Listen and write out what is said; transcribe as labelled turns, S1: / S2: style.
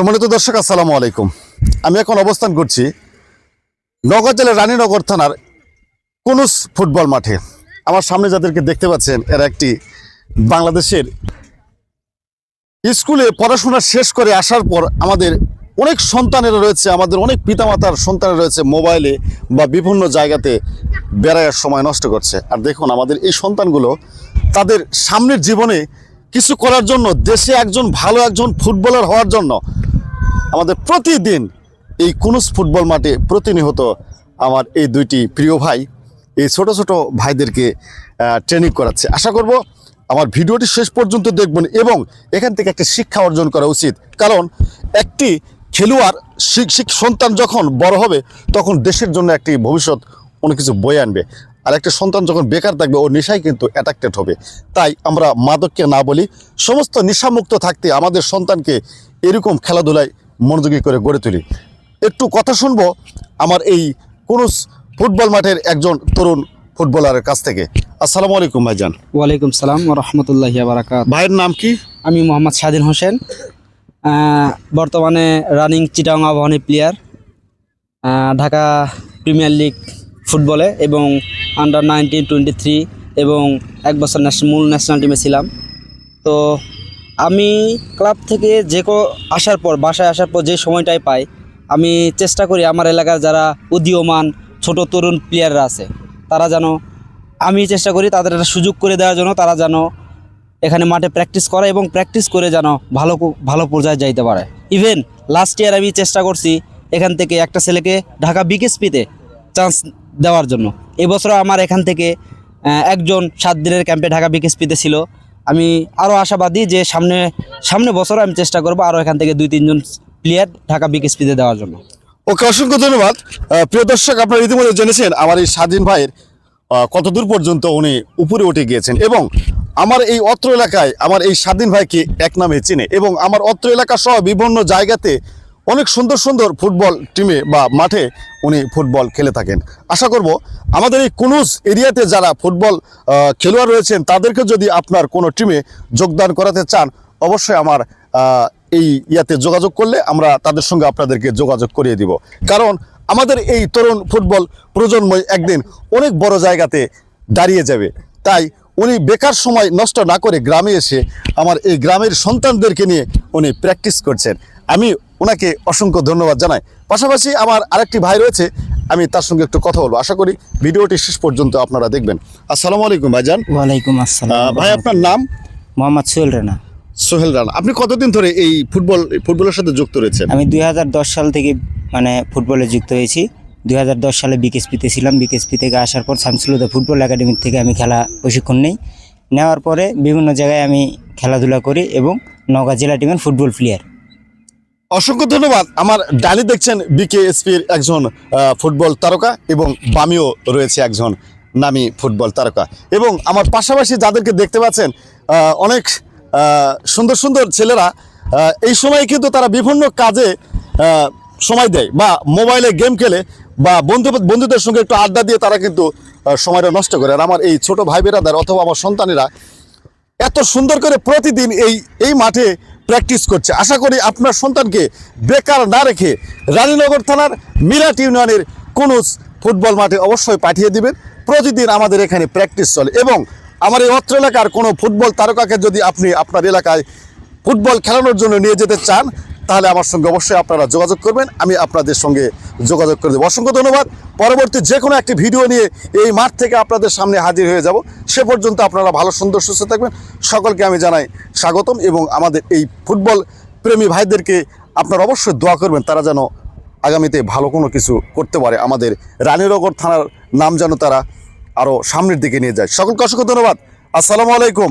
S1: সম্মানিত দর্শক, আসসালামু আলাইকুম। আমি এখন অবস্থান করছি নগর জেলার রানীনগর থানার কুনুস ফুটবল মাঠে। আমার সামনে যাদেরকে দেখতে পাচ্ছেন, এরা একটি বাংলাদেশের স্কুলে পড়াশোনা শেষ করে আসার পর আমাদের অনেক সন্তানেরা রয়েছে, আমাদের অনেক পিতামাতার সন্তানেরা রয়েছে মোবাইলে বা বিভিন্ন জায়গাতে বেড়াইয়ের সময় নষ্ট করছে। আর দেখুন, আমাদের এই সন্তানগুলো তাদের সামনের জীবনে কিছু করার জন্য, দেশে একজন ভালো একজন ফুটবলার হওয়ার জন্য আমাদের প্রতিদিন এই কুনুস ফুটবল মাঠে প্রতিনিয়ত আমার এই দুইটি প্রিয় ভাই, এই ছোট ছোট ভাইদেরকে ট্রেনিং করাচ্ছে। আশা করব আমার ভিডিওটি শেষ পর্যন্ত দেখবেন এবং এখান থেকে একটা শিক্ষা অর্জন করা উচিত। কারণ একটি খেলোয়াড় শিক- সন্তান যখন বড় হবে, তখন দেশের জন্য একটি ভবিষ্যৎ অনেক কিছু বয়ে আনবে। আর একটা সন্তান যখন বেকার থাকবে ও নেশায় কিন্তু অ্যাট্রাক্টেড হবে। তাই আমরা মাদককে না বলি, সমস্ত নেশামুক্ত থাকতে আমাদের সন্তানকে এরকম খেলাধুলায় মনোযোগী করে গড়ে তুলি। একটু কথা শুনব আমার এই কুনুস ফুটবল মাঠের একজন তরুণ ফুটবলারের কাছ থেকে। আসসালামু আলাইকুম ভাইজান।
S2: ওয়ালাইকুম সালাম রহমতুল্লাহ বারাকাত।
S1: ভাইয়ের নাম কি?
S2: আমি মোহাম্মদ স্বাধীন হোসেন। বর্তমানে running Chittagong Abahani player Dhaka premier league ফুটবলে এবং আন্ডার নাইনটিন টোয়েন্টি থ্রি এবং এক বছর ন্যাশ- মূল ন্যাশনাল টিমে ছিলাম। তো আমি ক্লাব থেকে যে আসার পর, বাসায় আসার পর যে সময়টাই পাই, আমি চেষ্টা করি আমার এলাকার যারা উদীয়মান ছোট তরুণ প্লেয়াররা আছে, তারা যেন আমি চেষ্টা করি তাদের একটা সুযোগ করে দেওয়ার জন্য তারা যেন এখানে মাঠে প্র্যাকটিস করে এবং প্র্যাকটিস করে যেন ভালো ভালো পর্যায়ে যাইতে পারে। ইভেন লাস্ট ইয়ার আমি চেষ্টা করছি এখান থেকে একটা ছেলেকে ঢাকা বিকেএসপিতে চান্স দেওয়ার জন্য। এবছরও আমার এখান থেকে একজন সাত দিনের ক্যাম্পে ঢাকা বিকেএসপিতে ছিল। আমি আরও আশাবাদী যে সামনে সামনে বছর আমি চেষ্টা করব আরও এখান থেকে দুই তিনজন প্লেয়ার ঢাকা বিকেএসপিতে দেওয়ার জন্য।
S1: ওকে, অসংখ্য ধন্যবাদ। প্রিয় দর্শক, আপনারা ইতিমধ্যে জেনেছেন আমার এই স্বাধীন ভাইয়ের কতদূর পর্যন্ত উনি উপরে উঠে গিয়েছেন এবং আমার এই অত্র এলাকায়, আমার এই স্বাধীন ভাইকে এক নামে চিনে এবং আমার অত্র এলাকা সহ বিভিন্ন জায়গাতে অনেক সুন্দর সুন্দর ফুটবল টিমে বা মাঠে উনি ফুটবল খেলে থাকেন। আশা করব আমাদের এই কুনুজ এরিয়াতে যারা ফুটবল খেলোয়াড় রয়েছেন, তাদেরকে যদি আপনার কোনো টিমে যোগদান করাতে চান, অবশ্যই আমার এই ইয়াতে যোগাযোগ করলে আমরা তাদের সঙ্গে আপনাদেরকে যোগাযোগ করিয়ে দিব। কারণ আমাদের এই তরুণ ফুটবল প্রজন্মই একদিন অনেক বড় জায়গাতে দাঁড়িয়ে যাবে। তাই উনি বেকার সময় নষ্ট না করে গ্রামে এসে আমার এই গ্রামের সন্তানদেরকে নিয়ে উনি প্র্যাকটিস করছেন। আমি ওনাকে অসংখ্য ধন্যবাদ জানাই। পাশাপাশি আমার আরেকটি ভাই রয়েছে আমি তার সঙ্গে একটু কথা বলব। আশা করি ভিডিওটি শেষ পর্যন্ত আপনারা দেখবেন। আসসালামু আলাইকুম ভাইজান।
S2: ওয়ালাইকুম আসসালাম।
S1: ভাই আপনার নাম?
S2: মোহাম্মদ সোহেল রানা।
S1: সোহেল রানা। আপনি কতদিন ধরে এই ফুটবল ফুটবলের সাথে যুক্ত রয়েছেন?
S3: আমি দুই হাজার দশ সাল থেকে মানে ফুটবলে যুক্ত হয়েছি। দুই হাজার দশ সালে বিকেএসপিতে ছিলাম। বিকেএসপি থেকে আসার পর শামসুলুদা ফুটবল একাডেমি থেকে আমি খেলা প্রশিক্ষণ নেই। নেওয়ার পরে বিভিন্ন জায়গায় আমি খেলাধুলা করি এবং নওগাঁ জেলা টিমের ফুটবল প্লেয়ার।
S1: অসংখ্য ধন্যবাদ। আমার ডালি দেখছেন বিকেএসপির একজন ফুটবল তারকা এবং বামিও রয়েছে একজন নামি ফুটবল তারকা। এবং আমার পাশাপাশি যাদেরকে দেখতে পাচ্ছেন অনেক সুন্দর সুন্দর ছেলেরা এই সময় কিন্তু তারা বিভিন্ন কাজে সময় দেয় বা মোবাইলে গেম খেলে বা বন্ধু, বন্ধুদের সঙ্গে একটু আড্ডা দিয়ে তারা কিন্তু সময়টা নষ্ট করে। আর আমার এই ছোট ভাই বেরাদার অথবা আমার সন্তানেরা এত সুন্দর করে প্রতিদিন এই এই মাঠে প্র্যাকটিস করছে। আশা করি আপনার সন্তানকে বেকার না রেখে রানীনগর থানার মিরাট ইউনিয়নের কোনো ফুটবল মাঠে অবশ্যই পাঠিয়ে দিবেন। প্রতিদিন আমাদের এখানে প্র্যাকটিস চলে এবং আমার এই অত্র এলাকার কোনো ফুটবল তারকাকে যদি আপনি আপনার এলাকায় ফুটবল খেলানোর জন্য নিয়ে যেতে চান তাহলে আমার সঙ্গে অবশ্যই আপনারা যোগাযোগ করবেন। আমি আপনাদের সঙ্গে যোগাযোগ করে দেবো। অসংখ্য ধন্যবাদ। পরবর্তী যে কোনো একটি ভিডিও নিয়ে এই মাঠ থেকে আপনাদের সামনে হাজির হয়ে যাব। সে পর্যন্ত আপনারা ভালো, সুন্দর, সুস্থ থাকবেন। সকলকে আমি জানাই স্বাগতম এবং আমাদের এই ফুটবল প্রেমী ভাইদেরকে আপনারা অবশ্যই দোয়া করবেন। তারা যেন আগামীতে ভালো কোনো কিছু করতে পারে। আমাদের রানীনগর থানার নাম যেন তারা আরও সামনের দিকে নিয়ে যায়। সকলকে অসংখ্য ধন্যবাদ। আসসালামু আলাইকুম।